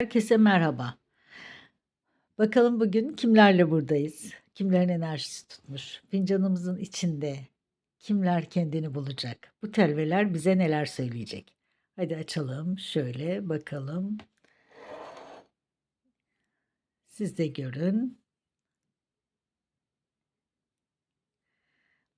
Herkese merhaba. Bakalım bugün kimlerle buradayız? Kimlerin enerjisi tutmuş? Fincanımızın içinde kimler kendini bulacak? Bu telveler bize neler söyleyecek? Hadi açalım şöyle bakalım. Siz de görün.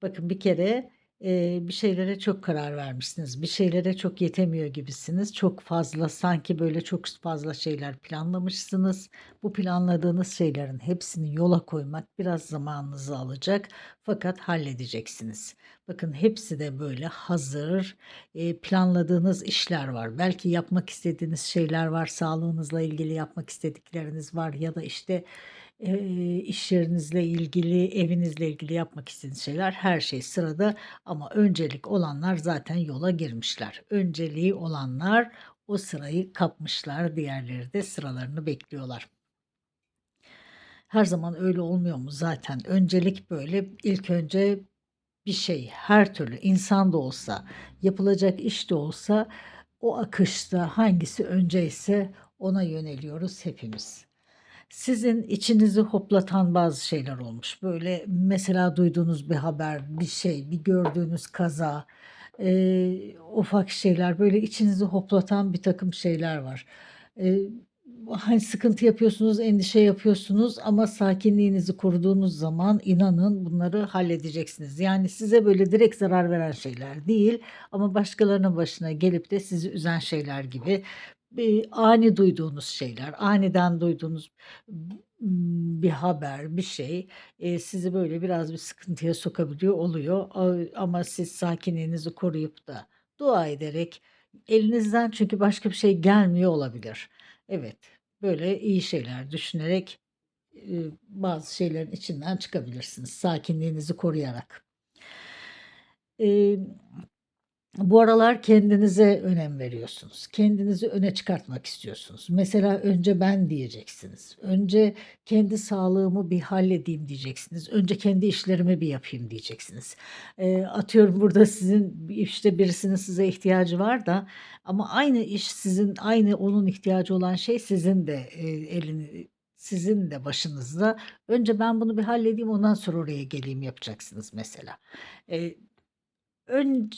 Bakın bir kere eee, bir şeylere çok karar vermişsiniz. Bir şeylere çok yetemiyor gibisiniz. Çok fazla sanki böyle çok fazla şeyler planlamışsınız. Bu planladığınız şeylerin hepsini yola koymak biraz zamanınızı alacak fakat halledeceksiniz. Bakın hepsi de böyle hazır eee, planladığınız işler var. Belki yapmak istediğiniz şeyler var. Sağlığınızla ilgili yapmak istedikleriniz var ya da işte iş yerinizle ilgili, evinizle ilgili yapmak istediğiniz şeyler her şey sırada ama öncelik olanlar zaten yola girmişler. Önceliği olanlar o sırayı kapmışlar, diğerleri de sıralarını bekliyorlar. Her zaman öyle olmuyor mu zaten? Öncelik böyle ilk önce bir şey her türlü insan da olsa, yapılacak iş de olsa o akışta hangisi önceyse ona yöneliyoruz hepimiz. Sizin içinizi hoplatan bazı şeyler olmuş. Böyle mesela duyduğunuz bir haber, bir şey, bir gördüğünüz kaza, eee, ufak şeyler, böyle içinizi hoplatan bir takım şeyler var. Eee, hani sıkıntı yapıyorsunuz, endişe yapıyorsunuz ama sakinliğinizi koruduğunuz zaman inanın bunları halledeceksiniz. Yani size böyle direkt zarar veren şeyler değil ama başkalarının başına gelip de sizi üzen şeyler gibi bir ani duyduğunuz şeyler, aniden duyduğunuz bir haber, bir şey, eee, sizi böyle biraz bir sıkıntıya sokabiliyor oluyor. Ama siz sakinliğinizi koruyup da dua ederek elinizden çünkü başka bir şey gelmiyor olabilir. Evet, böyle iyi şeyler düşünerek, eee, bazı şeylerin içinden çıkabilirsiniz sakinliğinizi koruyarak. Bu aralar kendinize önem veriyorsunuz. Kendinizi öne çıkartmak istiyorsunuz. Mesela önce ben diyeceksiniz. Önce kendi sağlığımı bir halledeyim diyeceksiniz. Önce kendi işlerimi bir yapayım diyeceksiniz. Eee, atıyorum burada sizin işte birisinin size ihtiyacı var da ama aynı iş sizin aynı onun ihtiyacı olan şey sizin de eee, elini sizin de başınızda. Önce ben bunu bir halledeyim ondan sonra oraya geleyim yapacaksınız mesela. Eee Önc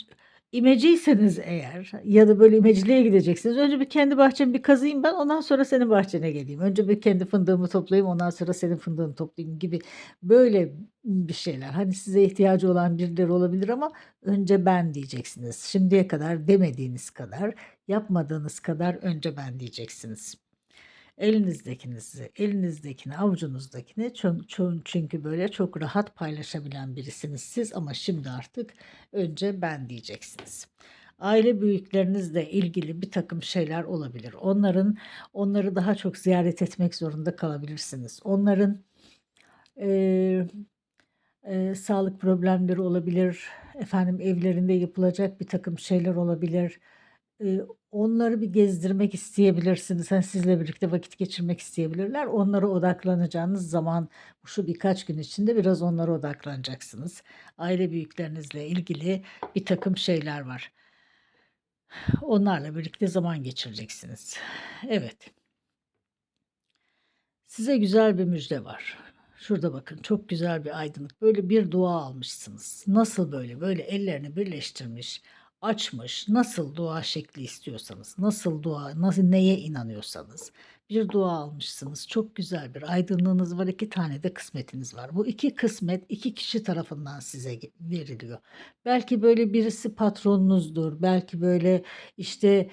imeciyseniz eğer ya da böyle imeciliğe gideceksiniz, önce bir kendi bahçemi bir kazıyım ben, ondan sonra senin bahçene geleyim. Önce bir kendi fındığımı toplayayım, ondan sonra senin fındığını toplayayım gibi böyle bir şeyler. Hani size ihtiyacı olan birileri olabilir ama önce ben diyeceksiniz. Şimdiye kadar demediğiniz kadar, yapmadığınız kadar önce ben diyeceksiniz. Elinizdekinizi, elinizdekini, avucunuzdakini çünkü böyle çok rahat paylaşabilen birisiniz siz ama şimdi artık önce ben diyeceksiniz. Aile büyüklerinizle ilgili bir takım şeyler olabilir. Onların onları daha çok ziyaret etmek zorunda kalabilirsiniz. Onların, eee, eee, sağlık problemleri olabilir, efendim evlerinde yapılacak bir takım şeyler olabilir. Onları bir gezdirmek isteyebilirsiniz. Hani, sizle birlikte vakit geçirmek isteyebilirler. Onlara odaklanacağınız zaman şu birkaç gün içinde biraz onlara odaklanacaksınız. Aile büyüklerinizle ilgili bir takım şeyler var. Onlarla birlikte zaman geçireceksiniz. Evet. Size güzel bir müjde var. Şurada bakın çok güzel bir aydınlık. Böyle bir dua almışsınız. Nasıl böyle? Böyle ellerini birleştirmiş, açmış, nasıl dua şekli istiyorsanız, nasıl dua, nasıl neye inanıyorsanız bir dua almışsınız. Çok güzel bir aydınlığınız var. iki tane de kısmetiniz var. Bu iki kısmet iki kişi tarafından size veriliyor. Belki böyle birisi patronunuzdur. Belki böyle işte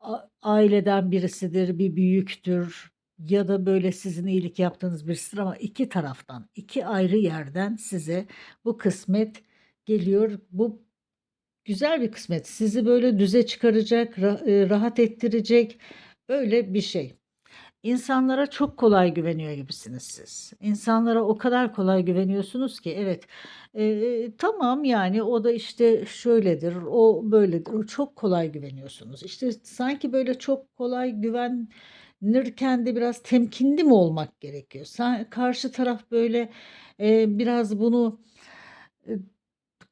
a- aileden birisidir, bir büyüktür ya da böyle sizin iyilik yaptığınız birisidir ama iki taraftan, iki ayrı yerden size bu kısmet geliyor. Bu güzel bir kısmet. Sizi böyle düze çıkaracak, ra- e, rahat ettirecek öyle bir şey. İnsanlara çok kolay güveniyor gibisiniz siz. İnsanlara o kadar kolay güveniyorsunuz ki evet e, tamam yani o da işte şöyledir, o böyledir. O çok kolay güveniyorsunuz. İşte sanki böyle çok kolay güvenirken de biraz temkinli mi olmak gerekiyor? Karşı taraf böyle e, biraz bunu e,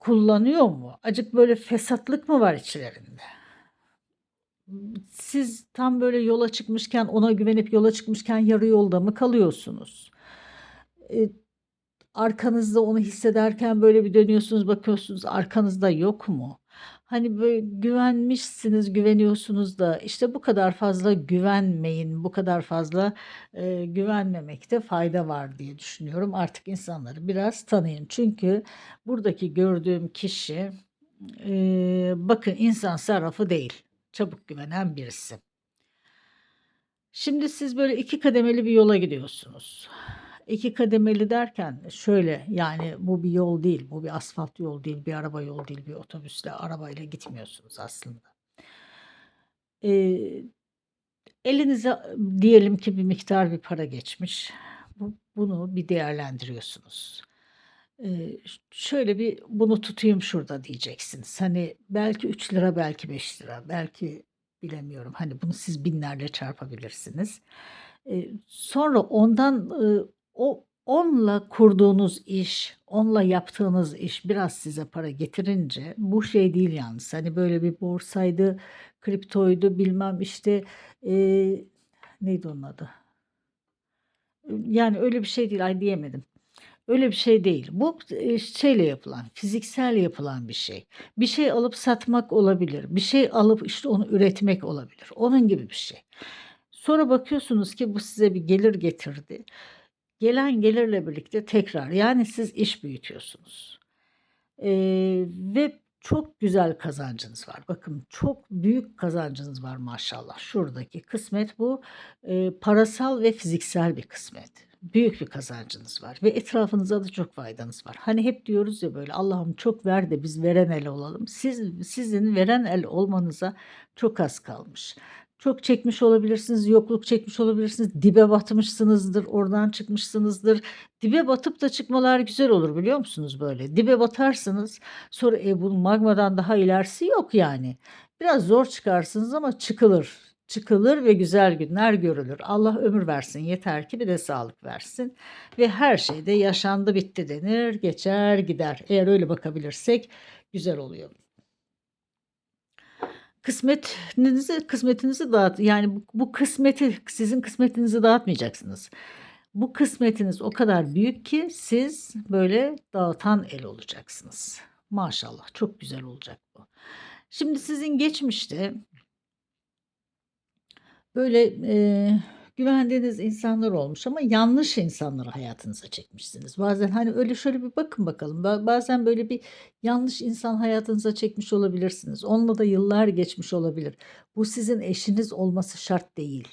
kullanıyor mu? Acık böyle fesatlık mı var içlerinde? siz tam böyle yola çıkmışken, ona güvenip yola çıkmışken yarı yolda mı kalıyorsunuz? Eee, arkanızda onu hissederken böyle bir dönüyorsunuz, bakıyorsunuz arkanızda yok mu? Hani, böyle güvenmişsiniz, güveniyorsunuz da, işte, bu kadar fazla güvenmeyin, bu kadar fazla, eee, güvenmemekte fayda var diye düşünüyorum. Artık insanları biraz tanıyın. Çünkü buradaki gördüğüm kişi, eee, bakın insan sarrafı değil, çabuk güvenen birisi. Şimdi siz böyle 2 kademeli bir yola gidiyorsunuz. 2 kademeli derken şöyle, yani bu bir yol değil, bu bir asfalt yol değil, bir araba yolu değil, bir otobüsle, arabayla gitmiyorsunuz aslında. Eee, elinize diyelim ki bir miktar bir para geçmiş. Bu bunu bir değerlendiriyorsunuz. Eee, ş şöyle bir bunu tutayım şurada diyeceksiniz. Hani, belki ₺3 belki ₹5 belki bilemiyorum. Hani, bunu siz binlerle çarpabilirsiniz. Eee, sonra ondan, ııı, o onunla kurduğunuz iş, onunla yaptığınız iş biraz size para getirince bu şey değil yalnız, hani, böyle bir borsaydı, kriptoydu, bilmem, işte, eee, neydi onun adı? Yani, öyle bir şey değil, ay diyemedim. Öyle bir şey değil. Bu, eee, şeyle yapılan, fiziksel yapılan bir şey. Bir şey alıp satmak olabilir. Bir şey alıp, işte, onu üretmek olabilir. Onun gibi bir şey. Sonra bakıyorsunuz ki bu size bir gelir getirdi. Gelen gelirle birlikte tekrar, yani siz iş büyütüyorsunuz. Eee, ve çok güzel kazancınız var. Bakın çok büyük kazancınız var maşallah. Şuradaki kısmet bu. Eee, parasal ve fiziksel bir kısmet. Büyük bir kazancınız var ve etrafınıza da çok faydanız var. Hani hep diyoruz ya böyle Allah'ım çok ver de biz veren el olalım. Siz sizin veren el olmanıza çok az kalmış. Çok çekmiş olabilirsiniz, yokluk çekmiş olabilirsiniz, dibe batmışsınızdır, oradan çıkmışsınızdır. Dibe batıp da çıkmalar güzel olur biliyor musunuz böyle? Dibe batarsınız, sonra, e, bunun magmadan daha ilerisi yok yani. Biraz zor çıkarsınız ama çıkılır. Çıkılır ve güzel günler görülür. Allah ömür versin yeter ki bir de sağlık versin ve her şey de yaşandı bitti denir, geçer gider. Eğer öyle bakabilirsek güzel oluyor. Kısmetinizi kısmetinizi dağıt yani bu bu kısmeti sizin kısmetinizi dağıtmayacaksınız. Bu kısmetiniz o kadar büyük ki siz böyle dağıtan el olacaksınız. Maşallah çok güzel olacak bu. Şimdi sizin geçmişte böyle, eee, güvendiğiniz insanlar olmuş ama yanlış insanları hayatınıza çekmişsiniz. Bazen, hani, öyle şöyle bir bakın bakalım. Ba bazen böyle bir yanlış insan hayatınıza çekmiş olabilirsiniz. Onunla da yıllar geçmiş olabilir. Bu sizin eşiniz olması şart değil.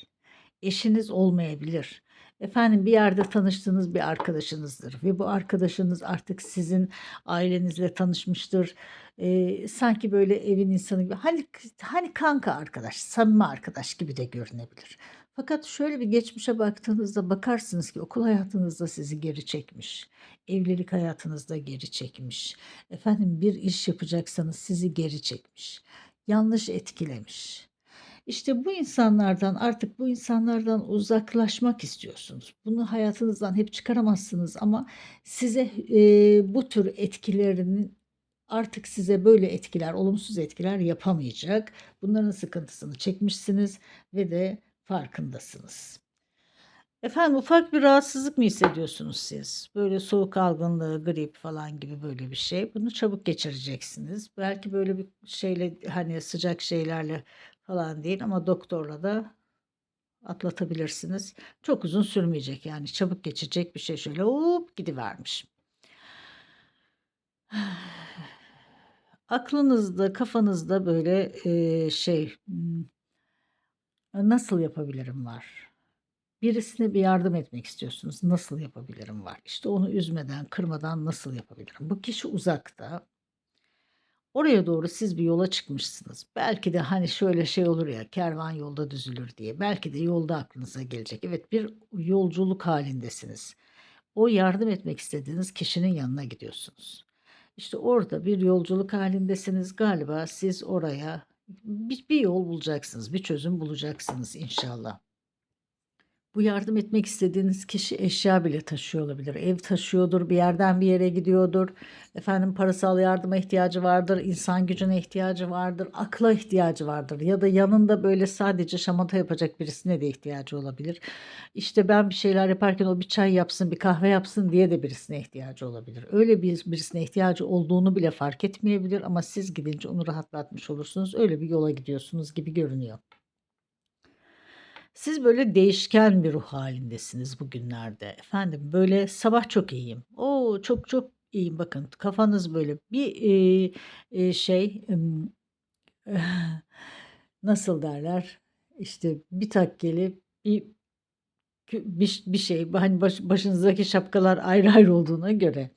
Eşiniz olmayabilir. Efendim bir yerde tanıştığınız bir arkadaşınızdır ve bu arkadaşınız artık sizin ailenizle tanışmıştır. Eee, sanki böyle evin insanı gibi hani hani kanka arkadaş, samimi arkadaş gibi de görünebilir. Fakat şöyle bir geçmişe baktığınızda bakarsınız ki okul hayatınızda sizi geri çekmiş, evlilik hayatınızda geri çekmiş, efendim bir iş yapacaksanız sizi geri çekmiş, yanlış etkilemiş. İşte bu insanlardan artık bu insanlardan uzaklaşmak istiyorsunuz. Bunu hayatınızdan hep çıkaramazsınız ama size, eee, bu tür etkilerinin artık size böyle etkiler, olumsuz etkiler yapamayacak. Bunların sıkıntısını çekmişsiniz ve de farkındasınız. Efendim ufak bir rahatsızlık mı hissediyorsunuz siz? Böyle soğuk algınlığı, grip falan gibi böyle bir şey. Bunu çabuk geçireceksiniz. Belki böyle bir şeyle, hani, sıcak şeylerle falan değil ama doktorla da atlatabilirsiniz. Çok uzun sürmeyecek yani çabuk geçecek bir şey. Şöyle hop gidivermiş. Aklınızda, kafanızda böyle, şey, ımm, nasıl yapabilirim var. Birisine bir yardım etmek istiyorsunuz. Nasıl yapabilirim var. İşte onu üzmeden, kırmadan nasıl yapabilirim? Bu kişi uzakta. Oraya doğru siz bir yola çıkmışsınız. Belki de, hani, şöyle şey olur ya, kervan yolda düzülür diye. Belki de yolda aklınıza gelecek. Evet, bir yolculuk halindesiniz. O yardım etmek istediğiniz kişinin yanına gidiyorsunuz. İşte orada bir yolculuk halindesiniz. Galiba siz oraya bir bir yol bulacaksınız, bir çözüm bulacaksınız inşallah. Bu yardım etmek istediğiniz kişi eşya bile taşıyor olabilir. Ev taşıyordur, bir yerden bir yere gidiyordur. Efendim parasal yardıma ihtiyacı vardır, insan gücüne ihtiyacı vardır, akla ihtiyacı vardır ya da yanında böyle sadece şamata yapacak birisine de ihtiyacı olabilir. İşte ben bir şeyler yaparken o bir çay yapsın, bir kahve yapsın diye de birisine ihtiyacı olabilir. Öyle bir birisine ihtiyacı olduğunu bile fark etmeyebilir ama siz gidince onu rahatlatmış olursunuz. Öyle bir yola gidiyorsunuz gibi görünüyor. Siz böyle değişken bir ruh halindesiniz bugünlerde. Efendim böyle sabah çok iyiyim. O çok çok iyiyim bakın kafanız böyle bir eee, eee, şey ım, nasıl derler işte bir takkeli bir bir, bir şey hani baş- başınızdaki şapkalar ayrı ayrı olduğuna göre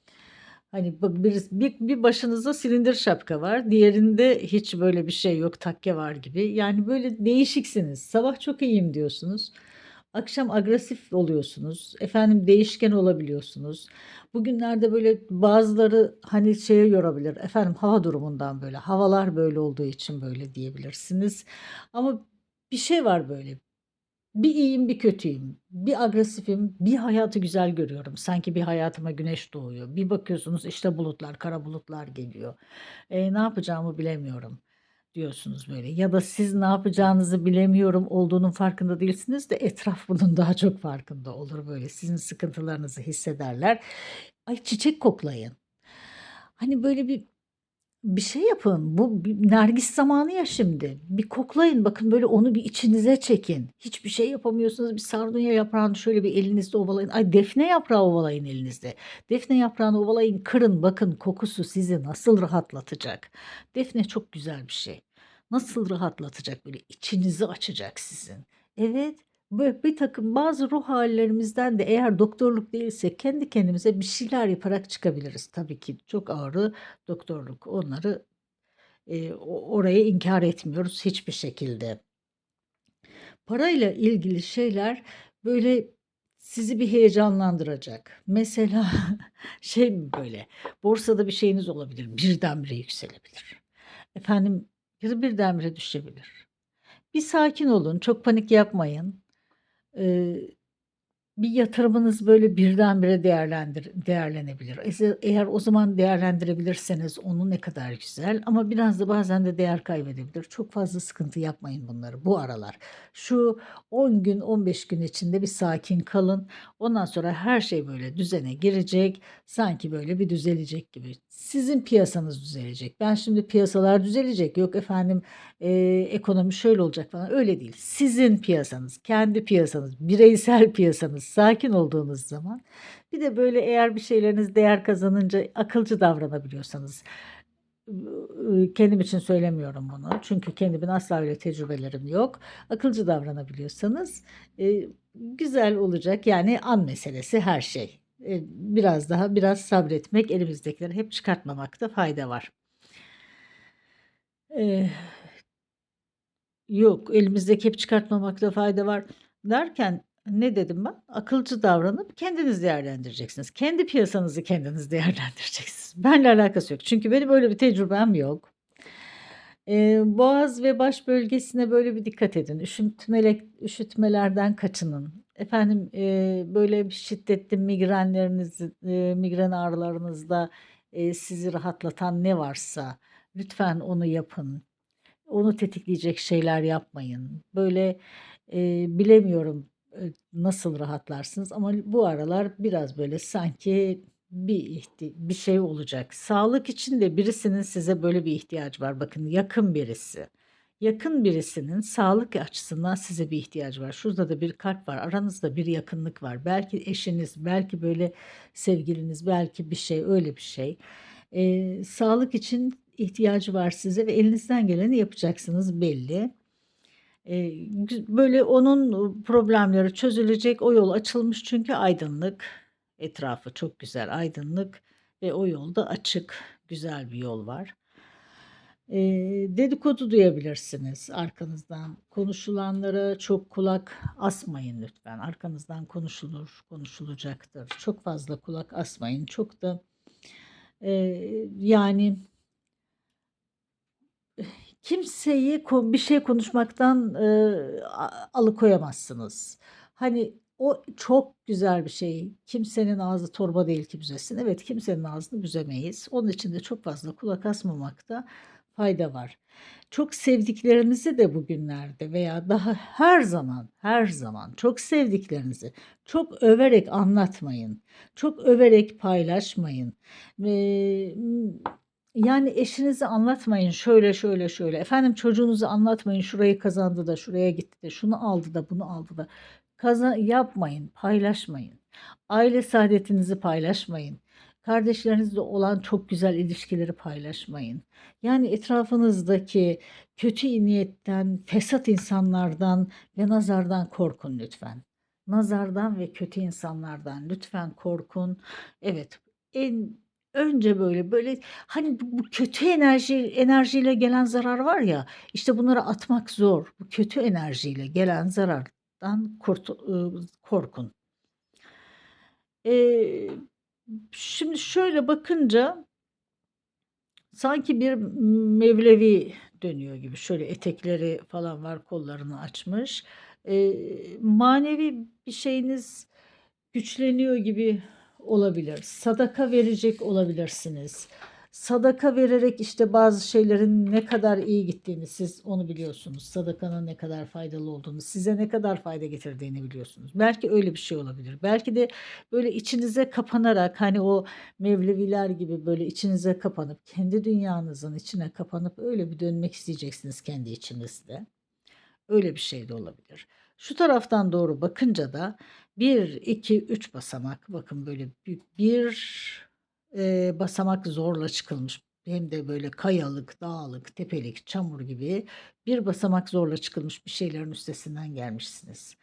hani bir, bir, bir başınızda silindir şapka var diğerinde hiç böyle bir şey yok takke var gibi. Yani böyle değişiksiniz. Sabah çok iyiyim diyorsunuz akşam agresif oluyorsunuz efendim değişken olabiliyorsunuz. Bugünlerde böyle bazıları hani şeye yorabilir efendim hava durumundan böyle havalar böyle olduğu için böyle diyebilirsiniz. Ama bir şey var böyle bir iyiyim, bir kötüyüm. Bir agresifim, bir hayatı güzel görüyorum. Sanki bir hayatıma güneş doğuyor. Bir bakıyorsunuz işte bulutlar, kara bulutlar geliyor. Eee, ne yapacağımı bilemiyorum diyorsunuz böyle. Ya da siz ne yapacağınızı bilemiyorum olduğunun farkında değilsiniz de etraf bunun daha çok farkında olur böyle. Sizin sıkıntılarınızı hissederler. Ay çiçek koklayın. Hani böyle bir bir şey yapın. Bu nergis zamanı ya şimdi. Bir koklayın. Bakın böyle onu bir içinize çekin. Hiçbir şey yapamıyorsunuz. Bir sardunya yaprağını şöyle bir elinizde ovalayın. Ay defne yaprağı ovalayın elinizde. Defne yaprağını ovalayın, kırın. Bakın kokusu sizi nasıl rahatlatacak. Defne çok güzel bir şey. Nasıl rahatlatacak böyle içinizi açacak sizin. Evet. Bir takım bazı ruh hallerimizden de eğer doktorluk değilse kendi kendimize bir şeyler yaparak çıkabiliriz. Tabii ki çok ağrı doktorluk. Onları e, oraya inkar etmiyoruz hiçbir şekilde. Parayla ilgili şeyler böyle sizi bir heyecanlandıracak. Mesela şey mi böyle borsada bir şeyiniz olabilir birdenbire yükselebilir. Efendim ya da birdenbire düşebilir. Bir sakin olun çok panik yapmayın. Ee, bir yatırımınız böyle birdenbire değerlendir değerlenebilir. Eğer o zaman değerlendirebilirseniz onu ne kadar güzel ama biraz da bazen de değer kaybedebilir. Çok fazla sıkıntı yapmayın bunları bu aralar. Şu 10 gün, 15 gün içinde bir sakin kalın. Ondan sonra her şey böyle düzene girecek. Sanki böyle bir düzelecek gibi. Sizin piyasanız düzelecek. Ben şimdi piyasalar düzelecek. Yok efendim eee, ekonomi şöyle olacak falan. Öyle değil. Sizin piyasanız, kendi piyasanız, bireysel piyasanız sakin olduğunuz zaman bir de böyle eğer bir şeyleriniz değer kazanınca akılcı davranabiliyorsanız kendim için söylemiyorum bunu. Çünkü kendimin asla öyle tecrübelerim yok. Akılcı davranabiliyorsanız güzel olacak. Yani an meselesi her şey. Eee, biraz daha biraz sabretmek, elimizdekileri hep çıkartmamakta fayda var. Eee Yok, elimizdeki hep çıkartmamakta fayda var derken ne dedim ben? Akılcı davranıp kendiniz değerlendireceksiniz. Kendi piyasanızı kendiniz değerlendireceksiniz. Benle alakası yok. Çünkü benim öyle bir tecrübem yok. Eee, boğaz ve baş bölgesine böyle bir dikkat edin. Üşütmelek üşütmelerden kaçının. Efendim, eee, böyle şiddetli migrenleriniz, eee, migren ağrılarınızda, eee, sizi rahatlatan ne varsa lütfen onu yapın. Onu tetikleyecek şeyler yapmayın. Böyle, eee, bilemiyorum, nasıl rahatlarsınız ama bu aralar biraz böyle sanki bir bir şey olacak. Sağlık için de birisinin size böyle bir ihtiyacı var. Bakın yakın birisi. Yakın birisinin sağlık açısından size bir ihtiyacı var. Şurada da bir kalp var. Aranızda bir yakınlık var. Belki eşiniz, belki böyle sevgiliniz, belki bir şey, öyle bir şey. Eee, sağlık için ihtiyacı var size ve elinizden geleni yapacaksınız belli. Böyle onun problemleri çözülecek. O yol açılmış çünkü aydınlık. Etrafı çok güzel aydınlık ve o yolda açık, güzel bir yol var. Dedikodu duyabilirsiniz arkanızdan. Konuşulanlara çok kulak asmayın lütfen. Arkanızdan konuşulur, konuşulacaktır. Çok fazla kulak asmayın. Çok da, yani kimseyi bir şey konuşmaktan, a alıkoyamazsınız. Hani O çok güzel bir şey. Kimsenin ağzı torba değil ki büzesin. Evet, kimsenin ağzını büzemeyiz. Onun için de çok fazla kulak asmamakta fayda var. Çok sevdiklerinizi de bugünlerde veya daha her zaman, her zaman çok sevdiklerinizi çok överek anlatmayın. Çok överek paylaşmayın. Eee, yani eşinize anlatmayın şöyle şöyle şöyle. Efendim çocuğunuza anlatmayın şurayı kazandı da şuraya gitti de şunu aldı da bunu aldı da. Kaza yapmayın, paylaşmayın. Aile saadetinizi paylaşmayın. Kardeşlerinizle olan çok güzel ilişkileri paylaşmayın. Yani etrafınızdaki kötü niyetten, fesat insanlardan ve nazardan korkun lütfen. Nazardan ve kötü insanlardan lütfen korkun. Evet, en önce böyle böyle hani bu, kötü enerji enerjiyle gelen zarar var ya işte bunları atmak zor. Bu kötü enerjiyle gelen zarardan kurt, ıı, korkun. Eee, şimdi şöyle bakınca sanki bir Mevlevi dönüyor gibi. Şöyle etekleri falan var, kollarını açmış. Eee, manevi bir şeyiniz güçleniyor gibi olabilir. Sadaka verecek olabilirsiniz. Sadaka vererek işte bazı şeylerin ne kadar iyi gittiğini siz onu biliyorsunuz. Sadakanın ne kadar faydalı olduğunu, size ne kadar fayda getirdiğini biliyorsunuz. Belki öyle bir şey olabilir. Belki de böyle içinize kapanarak hani o Mevleviler gibi böyle içinize kapanıp kendi dünyanızın içine kapanıp öyle bir dönmek isteyeceksiniz kendi içinizde. Öyle bir şey de olabilir. Şu taraftan doğru bakınca da 1, 2, 3 basamak bakın böyle büyük bir eee, basamak zorla çıkılmış. Hem de böyle kayalık, dağlık, tepelik, çamur gibi bir basamak zorla çıkılmış bir şeylerin üstesinden gelmişsiniz.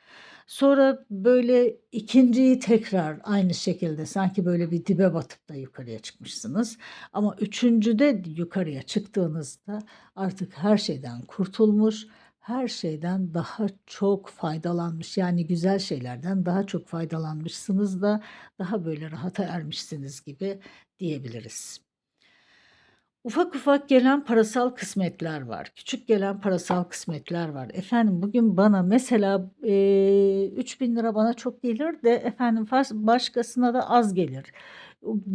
Sonra böyle ikinciyi tekrar aynı şekilde sanki böyle bir dibe batıp da yukarıya çıkmışsınız. Ama üçüncüde yukarıya çıktığınızda artık her şeyden kurtulmuş, her şeyden daha çok faydalanmış yani güzel şeylerden daha çok faydalanmışsınız da daha böyle rahata ermişsiniz gibi diyebiliriz. Ufak ufak gelen parasal kısmetler var. Küçük gelen parasal kısmetler var. Efendim bugün bana mesela e, 3000 lira bana çok gelir de efendim başkasına da az gelir.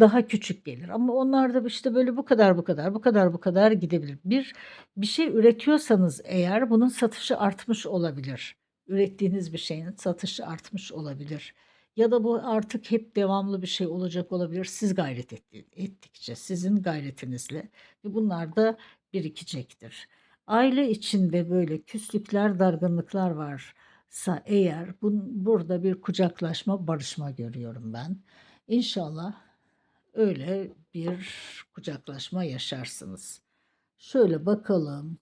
Daha küçük gelir ama onlar da işte böyle bu kadar bu kadar bu kadar bu kadar gidebilir. Bir bir şey üretiyorsanız eğer bunun satışı artmış olabilir. Ürettiğiniz bir şeyin satışı artmış olabilir. Ya da bu artık hep devamlı bir şey olacak olabilir. Siz gayret ettikçe, sizin gayretinizle ve bunlar da birikecektir. Aile içinde böyle küslükler, dargınlıklar varsa eğer bun, burada bir kucaklaşma, barışma görüyorum ben. İnşallah öyle bir kucaklaşma yaşarsınız. Şöyle bakalım.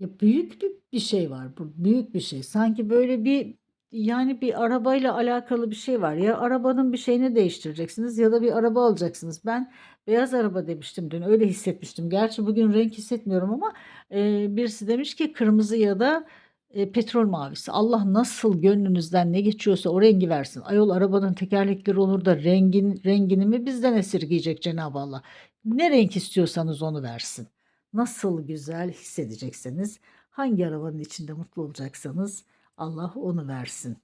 Ya, büyük bir şey var. Bu büyük bir şey. Sanki böyle bir, yani, bir arabayla alakalı bir şey var. Ya arabanın bir şeyini değiştireceksiniz ya da bir araba alacaksınız. Ben beyaz araba demiştim dün, öyle hissetmiştim. Gerçi bugün renk hissetmiyorum ama, eee, birisi demiş ki kırmızı ya da, eee, petrol mavisi. Allah nasıl gönlünüzden ne geçiyorsa o rengi versin. Ayol arabanın tekerlekleri olur da rengin rengini mi bizden esirgeyecek Cenab-ı Allah? Ne renk istiyorsanız onu versin. Nasıl güzel hissedecekseniz, hangi arabanın içinde mutlu olacaksanız Allah onu versin.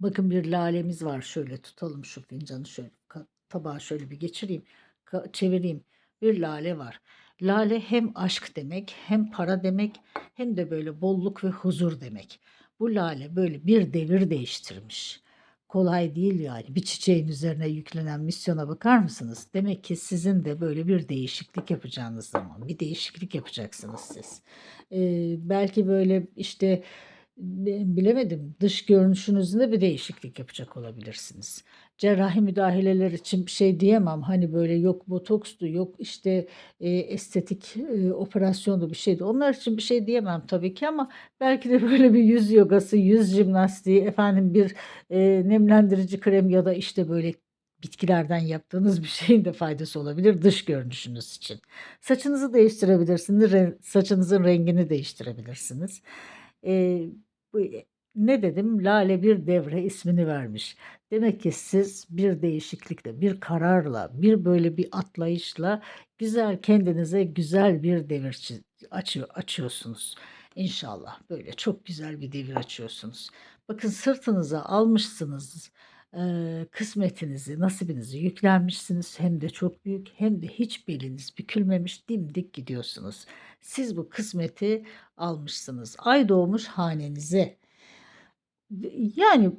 Bakın bir lalemiz var. Şöyle tutalım şu fincanı şöyle tabağa şöyle bir geçireyim, çevireyim. Bir lale var. Lale hem aşk demek, hem para demek, hem de böyle bolluk ve huzur demek. Bu lale böyle bir devir değiştirmiş kolay değil yani. Bir çiçeğin üzerine yüklenen misyona bakar mısınız? Demek ki sizin de böyle bir değişiklik yapacağınız zaman bir değişiklik yapacaksınız siz. Ee, belki böyle işte bilemedim dış görünüşünüzde bir değişiklik yapacak olabilirsiniz. Cerrahi müdahaleler için bir şey diyemem. Hani böyle yok botokstu, yok işte e, estetik e, operasyondu bir şeydi. Onlar için bir şey diyemem tabii ki ama belki de böyle bir yüz yogası, yüz jimnastiği, efendim bir e, nemlendirici krem ya da işte böyle bitkilerden yaptığınız bir şeyin de faydası olabilir dış görünüşünüz için. Saçınızı değiştirebilirsiniz, saçınızın rengini değiştirebilirsiniz. E, bu ne dedim? Lale bir devre ismini vermiş. Demek ki siz bir değişiklikle, bir kararla, bir böyle bir atlayışla güzel kendinize güzel bir devir açıyor açıyorsunuz. İnşallah böyle çok güzel bir devir açıyorsunuz. Bakın sırtınıza almışsınız, kısmetinizi, nasibinizi yüklenmişsiniz. Hem de çok büyük hem de hiç beliniz bükülmemiş dimdik gidiyorsunuz. Siz bu kısmeti almışsınız. Ay doğmuş hanenize. Yani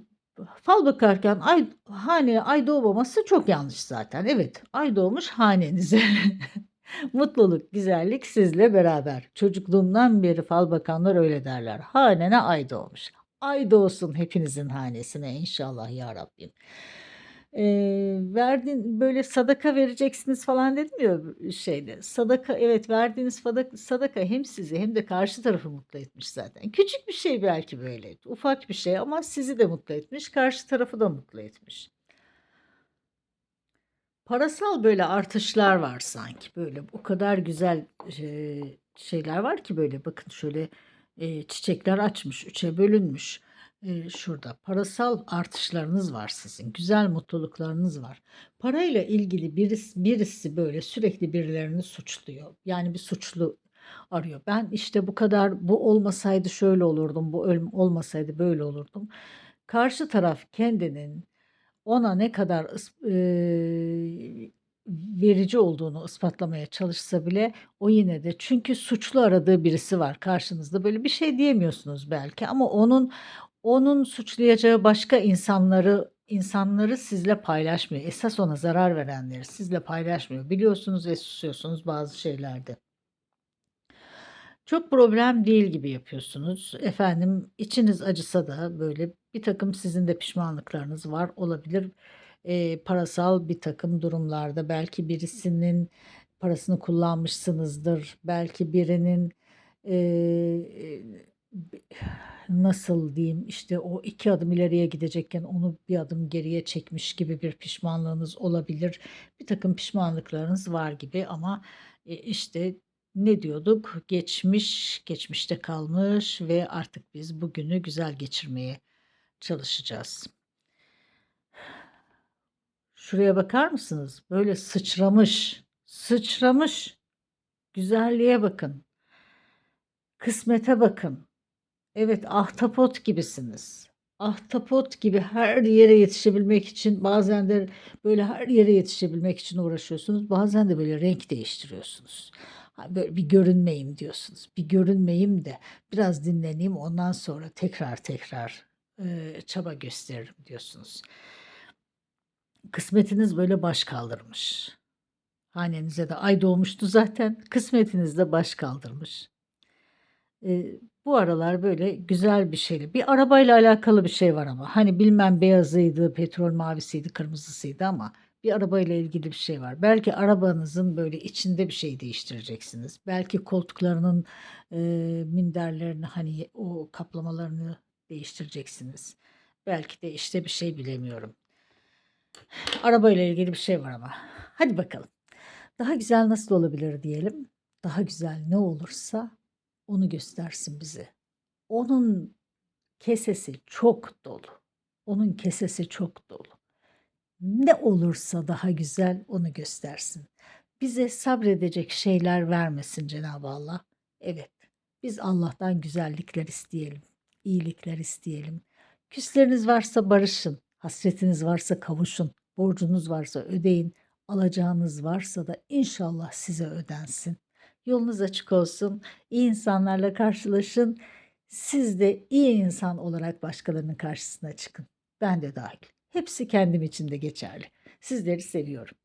fal bakarken ay haneye ay doğmaması çok yanlış zaten. Evet, ay doğmuş hanenize. Mutluluk, güzellik sizle beraber. Çocukluğumdan beri fal bakanlar öyle derler. Hanene ay doğmuş. Ay doğsun hepinizin hanesine inşallah ya Rabbim. Eee, verdiğin böyle sadaka vereceksiniz falan dedim şeyde. Sadaka evet verdiğiniz sadaka hem sizi hem de karşı tarafı mutlu etmiş zaten. Küçük bir şey belki böyle, ufak bir şey ama sizi de mutlu etmiş, karşı tarafı da mutlu etmiş. Parasal böyle artışlar var sanki. Böyle o kadar güzel, şeyler var ki böyle bakın şöyle, çiçekler açmış, 3'e bölünmüş. Eee, şurada parasal artışlarınız var sizin. Güzel mutluluklarınız var. Parayla ilgili biris birisi böyle sürekli birilerini suçluyor. Yani bir suçlu arıyor. Ben işte bu kadar bu olmasaydı şöyle olurdum, bu öl olmasaydı böyle olurdum. Karşı taraf kendinin ona ne kadar eee, verici olduğunu ispatlamaya çalışsa bile o yine de çünkü suçlu aradığı birisi var karşınızda. Böyle bir şey diyemiyorsunuz belki ama onun onun suçlayacağı başka insanları insanları sizle paylaşmıyor. Esas ona zarar verenleri sizle paylaşmıyor. Biliyorsunuz ve susuyorsunuz bazı şeylerde. Çok problem değil gibi yapıyorsunuz. Efendim, içiniz acısa da böyle birtakım sizin de pişmanlıklarınız var olabilir. Eee, parasal birtakım durumlarda belki birisinin parasını kullanmışsınızdır. Belki birinin, b nasıl diyeyim, işte, o 2 adım ileriye gidecekken onu 1 adım geriye çekmiş gibi bir pişmanlığınız olabilir. Birtakım pişmanlıklarınız var gibi ama, eee, işte, ne diyorduk? Geçmiş, geçmişte kalmış ve artık biz bugünü güzel geçirmeye çalışacağız. Şuraya bakar mısınız? Böyle sıçramış, sıçramış. Güzelliğe bakın. Kısmete bakın. Evet, ahtapot gibisiniz. Ahtapot gibi her yere yetişebilmek için bazen de böyle her yere yetişebilmek için uğraşıyorsunuz. Bazen de böyle renk değiştiriyorsunuz. Böyle bir görünmeyeyim diyorsunuz. Bir görünmeyeyim de biraz dinleneyim ondan sonra tekrar tekrar, eee, çaba gösteririm diyorsunuz. Kısmetiniz böyle baş kaldırmış. Hanenize de ay doğmuştu zaten. Kısmetiniz de baş kaldırmış. Eee, bu aralar böyle güzel bir şeyle bir arabayla alakalı bir şey var ama. Hani bilmem beyazıydı, petrol mavisiydi, kırmızısıydı ama bir arabayla ilgili bir şey var. Belki arabanızın böyle içinde bir şey değiştireceksiniz. Belki koltuklarının, eee, minderlerini, hani, o kaplamalarını değiştireceksiniz. Belki de, işte, bir şey bilemiyorum. Arabayla ilgili bir şey var ama. Hadi bakalım. Daha güzel nasıl olabilir diyelim. Daha güzel ne olursa onu göstersin bize. Onun kesesi çok dolu. Onun kesesi çok dolu. Ne olursa daha güzel onu göstersin. Bize sabredecek şeyler vermesin Cenab-ı Allah. Evet, biz Allah'tan güzellikler isteyelim, iyilikler isteyelim. Küsleriniz varsa barışın, hasretiniz varsa kavuşun, borcunuz varsa ödeyin, alacağınız varsa da inşallah size ödensin. Yolunuz açık olsun, iyi insanlarla karşılaşın. Siz de iyi insan olarak başkalarının karşısına çıkın. Ben de dâhil. Hepsi kendim için de geçerli. Sizleri seviyorum.